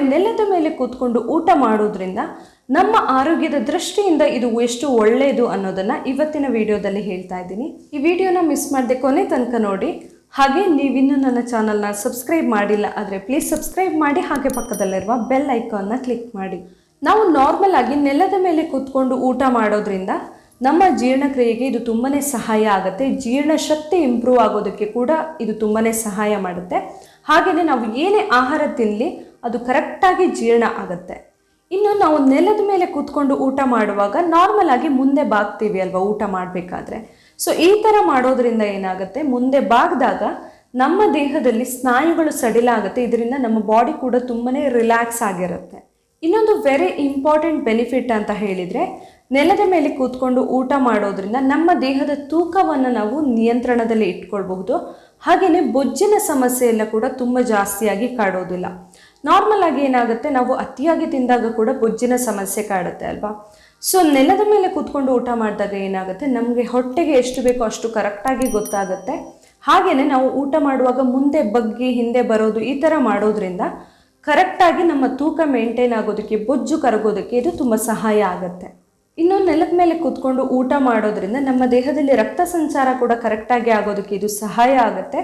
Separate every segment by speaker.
Speaker 1: ನೆಲದ ಮೇಲೆ ಕೂತ್ಕೊಂಡು ಊಟ ಮಾಡೋದ್ರಿಂದ ನಮ್ಮ ಆರೋಗ್ಯದ ದೃಷ್ಟಿಯಿಂದ ಇದು ಎಷ್ಟು ಒಳ್ಳೆಯದು ಅನ್ನೋದನ್ನ ಇವತ್ತಿನ ವಿಡಿಯೋದಲ್ಲಿ ಹೇಳ್ತಾ ಇದ್ದೀನಿ. ಈ ವಿಡಿಯೋನ ಮಿಸ್ ಮಾಡದೆ ಕೊನೆ ತನಕ ನೋಡಿ. ಹಾಗೆ ನೀವಿನ್ನೂ ನನ್ನ ಚಾನಲ್ನ ಸಬ್ಸ್ಕ್ರೈಬ್ ಮಾಡಿಲ್ಲ ಆದರೆ ಪ್ಲೀಸ್ ಸಬ್ಸ್ಕ್ರೈಬ್ ಮಾಡಿ, ಹಾಗೆ ಪಕ್ಕದಲ್ಲಿರುವ ಬೆಲ್ ಐಕಾನ್ನ ಕ್ಲಿಕ್ ಮಾಡಿ. ನಾವು ನಾರ್ಮಲ್ ಆಗಿ ನೆಲದ ಮೇಲೆ ಕೂತ್ಕೊಂಡು ಊಟ ಮಾಡೋದ್ರಿಂದ ನಮ್ಮ ಜೀರ್ಣಕ್ರಿಯೆಗೆ ಇದು ತುಂಬಾ ಸಹಾಯ ಆಗುತ್ತೆ. ಜೀರ್ಣಶಕ್ತಿ ಇಂಪ್ರೂವ್ ಆಗೋದಕ್ಕೆ ಕೂಡ ಇದು ತುಂಬಾ ಸಹಾಯ ಮಾಡುತ್ತೆ. ಹಾಗೆಯೇ ನಾವು ಏನೇ ಆಹಾರ ತಿನ್ನಲಿ ಅದು ಕರೆಕ್ಟಾಗಿ ಜೀರ್ಣ ಆಗುತ್ತೆ. ಇನ್ನು ನಾವು ನೆಲದ ಮೇಲೆ ಕೂತ್ಕೊಂಡು ಊಟ ಮಾಡುವಾಗ ನಾರ್ಮಲ್ ಆಗಿ ಮುಂದೆ ಬಾಗ್ತೀವಿ ಅಲ್ವಾ ಊಟ ಮಾಡಬೇಕಾದ್ರೆ. ಸೊ ಈ ಥರ ಮಾಡೋದ್ರಿಂದ ಏನಾಗುತ್ತೆ? ಮುಂದೆ ಬಾಗ್ದಾಗ ನಮ್ಮ ದೇಹದಲ್ಲಿ ಸ್ನಾಯುಗಳು ಸಡಿಲ ಆಗುತ್ತೆ. ಇದರಿಂದ ನಮ್ಮ ಬಾಡಿ ಕೂಡ ತುಂಬಾ ರಿಲ್ಯಾಕ್ಸ್ ಆಗಿರುತ್ತೆ. ಇನ್ನೊಂದು ವೆರಿ ಇಂಪಾರ್ಟೆಂಟ್ ಬೆನಿಫಿಟ್ ಅಂತ ಹೇಳಿದರೆ, ನೆಲದ ಮೇಲೆ ಕೂತ್ಕೊಂಡು ಊಟ ಮಾಡೋದ್ರಿಂದ ನಮ್ಮ ದೇಹದ ತೂಕವನ್ನು ನಾವು ನಿಯಂತ್ರಣದಲ್ಲಿ ಇಟ್ಕೊಳ್ಬಹುದು. ಹಾಗೆಯೇ ಬೊಜ್ಜಿನ ಸಮಸ್ಯೆ ಎಲ್ಲ ಕೂಡ ತುಂಬ ಜಾಸ್ತಿಯಾಗಿ ಕಾಡೋದಿಲ್ಲ. ನಾರ್ಮಲ್ ಆಗಿ ಏನಾಗುತ್ತೆ? ನಾವು ಅತಿಯಾಗಿ ತಿಂದಾಗ ಕೂಡ ಬೊಜ್ಜಿನ ಸಮಸ್ಯೆ ಕಾಡುತ್ತೆ ಅಲ್ವಾ? ಸೊ ನೆಲದ ಮೇಲೆ ಕೂತ್ಕೊಂಡು ಊಟ ಮಾಡಿದಾಗ ಏನಾಗುತ್ತೆ? ನಮಗೆ ಹೊಟ್ಟೆಗೆ ಎಷ್ಟು ಬೇಕೋ ಅಷ್ಟು ಕರೆಕ್ಟಾಗಿ ಗೊತ್ತಾಗುತ್ತೆ. ಹಾಗೆಯೇ ನಾವು ಊಟ ಮಾಡುವಾಗ ಮುಂದೆ ಬಗ್ಗಿ, ಹಿಂದೆ ಬರೋದು ಈ ಥರ ಮಾಡೋದ್ರಿಂದ ಕರೆಕ್ಟಾಗಿ ನಮ್ಮ ತೂಕ ಮೇಂಟೈನ್ ಆಗೋದಕ್ಕೆ, ಬೊಜ್ಜು ಕರಗೋದಕ್ಕೆ ಇದು ತುಂಬ ಸಹಾಯ ಆಗುತ್ತೆ. ಇನ್ನು ನೆಲದ ಮೇಲೆ ಕೂತ್ಕೊಂಡು ಊಟ ಮಾಡೋದ್ರಿಂದ ನಮ್ಮ ದೇಹದಲ್ಲಿ ರಕ್ತ ಸಂಚಾರ ಕೂಡ ಕರೆಕ್ಟಾಗಿ ಆಗೋದಕ್ಕೆ ಇದು ಸಹಾಯ ಆಗುತ್ತೆ.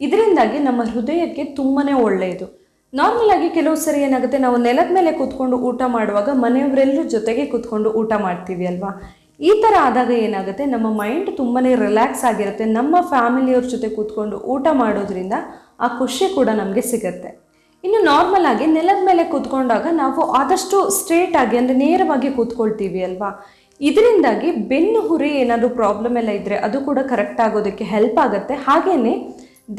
Speaker 1: ಇದರಿಂದಾಗಿ ನಮ್ಮ ಹೃದಯಕ್ಕೆ ತುಂಬಾ ಒಳ್ಳೆಯದು. ನಾರ್ಮಲ್ ಆಗಿ ಕೆಲವು ಸರಿ ಏನಾಗುತ್ತೆ, ನಾವು ನೆಲದ ಮೇಲೆ ಕೂತ್ಕೊಂಡು ಊಟ ಮಾಡುವಾಗ ಮನೆಯವರೆಲ್ಲರೂ ಜೊತೆಗೆ ಕೂತ್ಕೊಂಡು ಊಟ ಮಾಡ್ತೀವಿ ಅಲ್ವಾ? ಈ ಥರ ಆದಾಗ ಏನಾಗುತ್ತೆ, ನಮ್ಮ ಮೈಂಡ್ ತುಂಬಾ ರಿಲ್ಯಾಕ್ಸ್ ಆಗಿರುತ್ತೆ. ನಮ್ಮ ಫ್ಯಾಮಿಲಿಯವ್ರ ಜೊತೆ ಕೂತ್ಕೊಂಡು ಊಟ ಮಾಡೋದ್ರಿಂದ ಆ ಖುಷಿ ಕೂಡ ನಮಗೆ ಸಿಗುತ್ತೆ. ಇನ್ನು ನಾರ್ಮಲ್ ಆಗಿ ನೆಲದ ಮೇಲೆ ಕೂತ್ಕೊಂಡಾಗ ನಾವು ಆದಷ್ಟು ಸ್ಟ್ರೇಟ್ ಆಗಿ ಅಂದರೆ ನೇರವಾಗಿ ಕೂತ್ಕೊಳ್ತೀವಿ ಅಲ್ವಾ? ಇದರಿಂದಾಗಿ ಬೆನ್ನು ಹುರಿ ಏನಾದರೂ ಪ್ರಾಬ್ಲಮ್ ಎಲ್ಲ ಇದ್ದರೆ ಅದು ಕೂಡ ಕರೆಕ್ಟ್ ಆಗೋದಕ್ಕೆ ಹೆಲ್ಪ್ ಆಗುತ್ತೆ. ಹಾಗೆಯೇ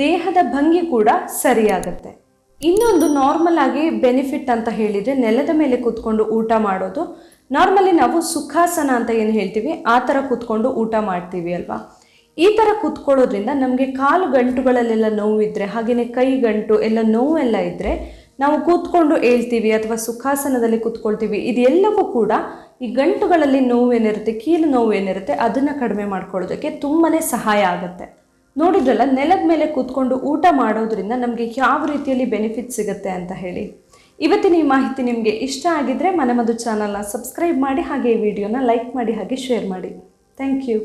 Speaker 1: ದೇಹದ ಭಂಗಿ ಕೂಡ ಸರಿಯಾಗುತ್ತೆ. ಇನ್ನೊಂದು ನಾರ್ಮಲ್ ಆಗಿ ಬೆನಿಫಿಟ್ ಅಂತ ಹೇಳಿದರೆ ನೆಲದ ಮೇಲೆ ಕೂತ್ಕೊಂಡು ಊಟ ಮಾಡೋದು. ನಾರ್ಮಲಿ ನಾವು ಸುಖಾಸನ ಅಂತ ಏನು ಹೇಳ್ತೀವಿ? ಆ ಥರ ಕೂತ್ಕೊಂಡು ಊಟ ಮಾಡ್ತೀವಿ ಅಲ್ವಾ? ಈ ಥರ ಕೂತ್ಕೊಳ್ಳೋದ್ರಿಂದ ನಮಗೆ ಕಾಲು ಗಂಟುಗಳಲ್ಲೆಲ್ಲ ನೋವಿದ್ರೆ ಹಾಗೆಯೇ ಕೈ ಗಂಟು, ಎಲ್ಲ ನೋವೆಲ್ಲ ಇದ್ದರೆ ನಾವು ಕೂತ್ಕೊಂಡು ಹೇಳ್ತೀವಿ ಅಥವಾ ಸುಖಾಸನದಲ್ಲಿ ಕೂತ್ಕೊಳ್ತೀವಿ. ಇದೆಲ್ಲವೂ ಕೂಡ ಈ ಗಂಟುಗಳಲ್ಲಿ ನೋವೇನಿರುತ್ತೆ ಕೀಲು ನೋವೇನಿರುತ್ತೆ ಅದನ್ನು ಕಡಿಮೆ ಮಾಡ್ಕೊಳ್ಳೋದಕ್ಕೆ ತುಂಬಾ ಸಹಾಯ ಆಗುತ್ತೆ. ನೋಡಿದ್ರಲ್ಲ, ನೆಲದ ಮೇಲೆ ಕೂತ್ಕೊಂಡು ಊಟ ಮಾಡೋದ್ರಿಂದ ನಮಗೆ ಯಾವ ರೀತಿಯಲ್ಲಿ ಬೆನಿಫಿಟ್ ಸಿಗುತ್ತೆ ಅಂತ ಹೇಳಿ. ಇವತ್ತಿನ ಈ ಮಾಹಿತಿ ನಿಮಗೆ ಇಷ್ಟ ಆಗಿದ್ದರೆ ಮನಮದು ಚಾನಲ್ನ ಸಬ್ಸ್ಕ್ರೈಬ್ ಮಾಡಿ, ಹಾಗೆ ಈ ವಿಡಿಯೋನ ಲೈಕ್ ಮಾಡಿ, ಹಾಗೆ ಶೇರ್ ಮಾಡಿ. Thank you